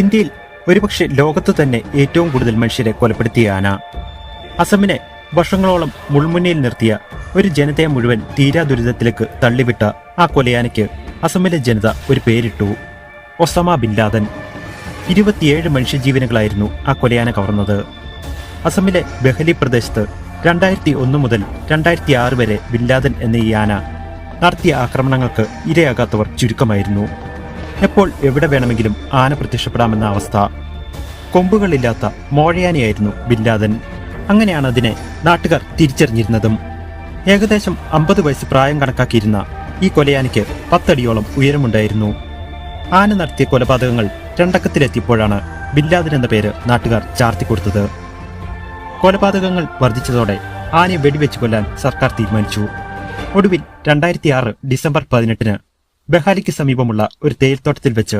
ഇന്ത്യയിൽ ഒരുപക്ഷെ ലോകത്ത് തന്നെ ഏറ്റവും കൂടുതൽ മനുഷ്യരെ കൊലപ്പെടുത്തിയ ആന അസമിനെ വർഷങ്ങളോളം മുൾമുനയിൽ നിർത്തിയ ഒരു ജനതയെ മുഴുവൻ തീരാ ദുരിതത്തിലേക്ക് തള്ളിവിട്ട ആ കൊലയാനയ്ക്ക് അസമിലെ ജനത ഒരു പേരിട്ടു. Osama bin Laden. ഇരുപത്തിയേഴ് മനുഷ്യജീവനുകളായിരുന്നു ആ കൊലയാന കവർന്നത്. അസമിലെ ബഹലി പ്രദേശത്ത് രണ്ടായിരത്തി ഒന്ന് മുതൽ രണ്ടായിരത്തി ആറ് വരെ ബിൻലാദൻ എന്ന ഈ ആന നടത്തിയ ആക്രമണങ്ങൾക്ക് ഇരയാകാത്തവർ ചുരുക്കമായിരുന്നു. എപ്പോൾ എവിടെ വേണമെങ്കിലും ആന പ്രത്യക്ഷപ്പെടാമെന്ന അവസ്ഥ. കൊമ്പുകളില്ലാത്ത മോഴയാനയായിരുന്നു ബിൻലാദൻ. അങ്ങനെയാണ് അതിനെ നാട്ടുകാർ തിരിച്ചറിഞ്ഞിരുന്നതും. ഏകദേശം അമ്പത് വയസ്സ് പ്രായം കണക്കാക്കിയിരുന്ന ഈ കൊലയാനയ്ക്ക് പത്തടിയോളം ഉയരമുണ്ടായിരുന്നു. ആന നടത്തിയ കൊലപാതകങ്ങൾ രണ്ടക്കത്തിലെത്തിയപ്പോഴാണ് ബിൻലാദൻ എന്ന പേര് നാട്ടുകാർ ചാർത്തിക്കൊടുത്തത്. കൊലപാതകങ്ങൾ വർദ്ധിച്ചതോടെ ആനയെ വെടിവെച്ച് കൊല്ലാൻ സർക്കാർ തീരുമാനിച്ചു. ഒടുവിൽ രണ്ടായിരത്തി ആറ് ഡിസംബർ പതിനെട്ടിന് ബഹാലിക്ക് സമീപമുള്ള ഒരു തേയിൽത്തോട്ടത്തിൽ വെച്ച്